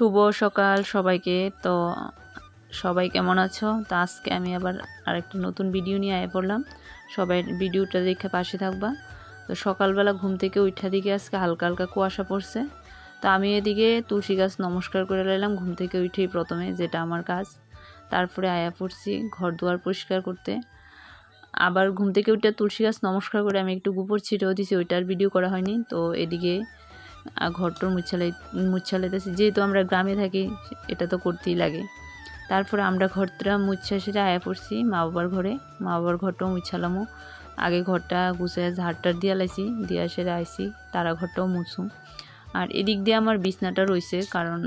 শুভ সকাল সবাইকে। তো সবাই কেমন আছো? তো আজকে আমি আবার আরেকটা নতুন ভিডিও নিয়ে আয় পড়লাম। সবাই ভিডিওটা দেখে পাশে থাকবা। তো সকালবেলা ঘুম থেকে উঠা দিকে আজকে হালকা হালকা কুয়াশা পড়ছে। তো আমি এদিকে তুলসী গাছ নমস্কার করে লাইলাম ঘুম থেকে উঠেই প্রথমে, যেটা আমার কাজ। তারপরে আয়া পড়ছি ঘর দুয়ার পরিষ্কার করতে। আবার ঘুম থেকে উঠে তুলসী গাছ নমস্কার করে আমি একটু গোবর ছিটেও দিছি, ওইটার ভিডিও করা হয়নি। তো এদিকে ঘরটোর মুচ্ছালাই মুচ্ছালাইতেছি যেহেতু আমরা গ্রামে থাকি, এটা তো করতেই লাগে। তারপরে আমরা ঘরটা মুছা সেটা আয়া পড়ছি মা বাবার ঘরে। মা বাবার ঘরটাও মুছালামও আগে ঘরটা গুছে ঝাড়টার দিয়া লাইছি, দিয়া সেরে আইছি, তারা ঘরটাও মুছুম আর এদিক দিয়ে আমার বিছনাটা রয়েছে কারণ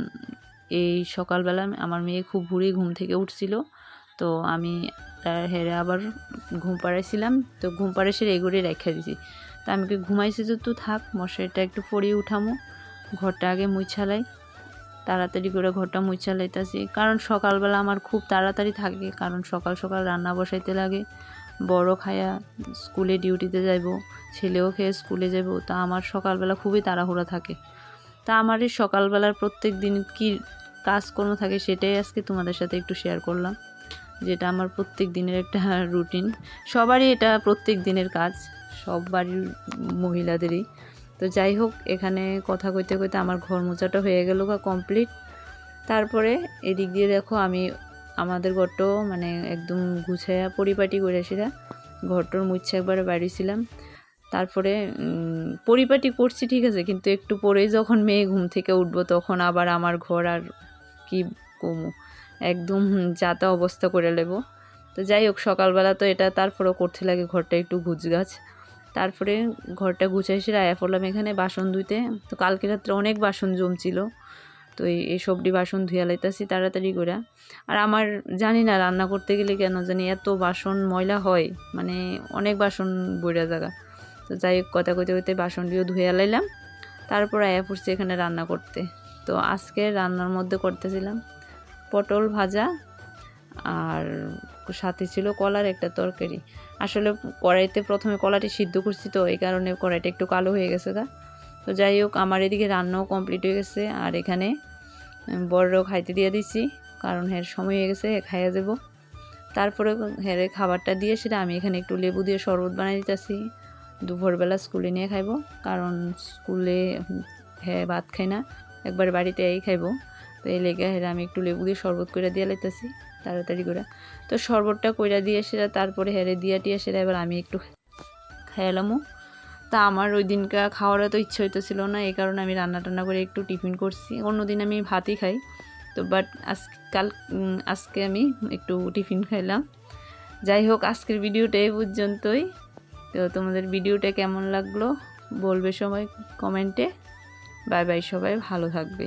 এই সকালবেলা আমার মেয়ে খুব ভোরে ঘুম থেকে উঠছিল। তো আমি তার হেরে আবার ঘুম পাড়াইছিলাম। তো ঘুম পাড়ে সেরে এগুড়ে রেখে দিছি। তা আমি কি ঘুমাইছি যে তুই থাক, মশারিটা একটু পরিয়ে উঠামো, ঘরটা আগে মুছালাই, তাড়াতাড়ি করে ঘরটা মুছালাইতেছি। কারণ সকালবেলা আমার খুব তাড়াতাড়ি থাকে, কারণ সকাল সকাল রান্না বসাইতে লাগে, বড় খায়া স্কুলে ডিউটিতে যাইব, ছেলেও খেয়ে স্কুলে যাব তা আমার সকালবেলা খুবই তাড়াহুড়া থাকে। তা আমার এই সকালবেলার প্রত্যেক দিন কী কাজকর্ম থাকে সেটাই আজকে তোমাদের সাথে একটু শেয়ার করলাম, যেটা আমার প্রত্যেক দিনের একটা রুটিন সবারই এটা প্রত্যেক দিনের কাজ। সব বাড়ির মহিলাদেরই। তো যাই হোক, এখানে কথা কইতে কইতে আমার ঘর মোচাটা হয়ে গেল বা কমপ্লিট। তারপরে এদিক দিয়ে দেখো আমি আমাদের ঘরটাও মানে একদম গুছাইয়া পরিপাটি করে সেটা ঘরটোর মুচ্ছে একবারে বাড়িছিলাম। তারপরে পরিপাটি করছি ঠিক আছে, কিন্তু একটু পরেই যখন মেয়ে ঘুম থেকে উঠবো তখন আবার আমার ঘর আর কি কমু? একদম যাতা অবস্থা করে নেব। তো যাই হোক, সকালবেলা তো এটা তারপরেও করতে লাগে, ঘরটা একটু গুছগাছ। তারপরে ঘরটা গুছাই এসে আয়া পড়লাম এখানে বাসন ধুইতে। তো কালকে রাত্রে অনেক বাসন জমছিল। তো এই সবটি বাসন ধুয়া লাইতাছি তাড়াতাড়ি করে আর আমার জানি না রান্না করতে গেলে কেন জানি এত বাসন ময়লা হয় মানে অনেক বাসন বইরা জায়গা তো যাই হোক, কথা কইতে কইতে বাসনটিও ধুয়ে লাইলাম তারপর আয়া পড়ছি এখানে রান্না করতে। তো আজকে রান্নার মধ্যে করতেছিলাম পটল ভাজা আর সাথে ছিল কলার একটা তরকারি। আসলে কড়াইতে প্রথমে কলাটি সিদ্ধ করছি তো, এই কারণে কড়াইটা একটু কালো হয়ে গেছে গা। তো যাই হোক, আমার এদিকে রান্নাও কমপ্লিট হয়ে গেছে, আর এখানে বড়রাও খাইতে দিয়ে দিছি, কারণ হ্যাঁ সময় হয়ে গেছে খাইয়া যাব। তারপরে হ্যাঁ খাবারটা দিয়ে সেটা আমি এখানে একটু লেবু দিয়ে শরবত বানাই দিতেছি। দুপুরবেলা স্কুলে নিয়ে খাইবো, কারণ স্কুলে হ্যাঁ ভাত খাই না, একবার বাড়িতে এই খাইবো। তো এই লেগে হেরা আমি একটু লেবু দিয়ে শরবত করে দিয়ে লাইতেছি, তাড়াতাড়ি করে তো শরবতটা কইরা দিয়ে সেটা তারপরে হেরে দিয়া টিয়া সেটা এবার আমি একটু খাইলামও তা আমার ওই দিনকা খাওয়ার তো ইচ্ছে হইতেছিল না, এই কারণে আমি রান্না টান্না করে একটু টিফিন করছি। অন্য দিন আমি ভাতই খাই, তো বাট আজ, কাল আজকে আমি একটু টিফিন খাইলাম। যাই হোক, আজকের ভিডিওটা এই পর্যন্তই। তো তোমাদের ভিডিওটা কেমন লাগল বলবে সবাই কমেন্টে। বাই বাই সবাই, ভালো থাকবে।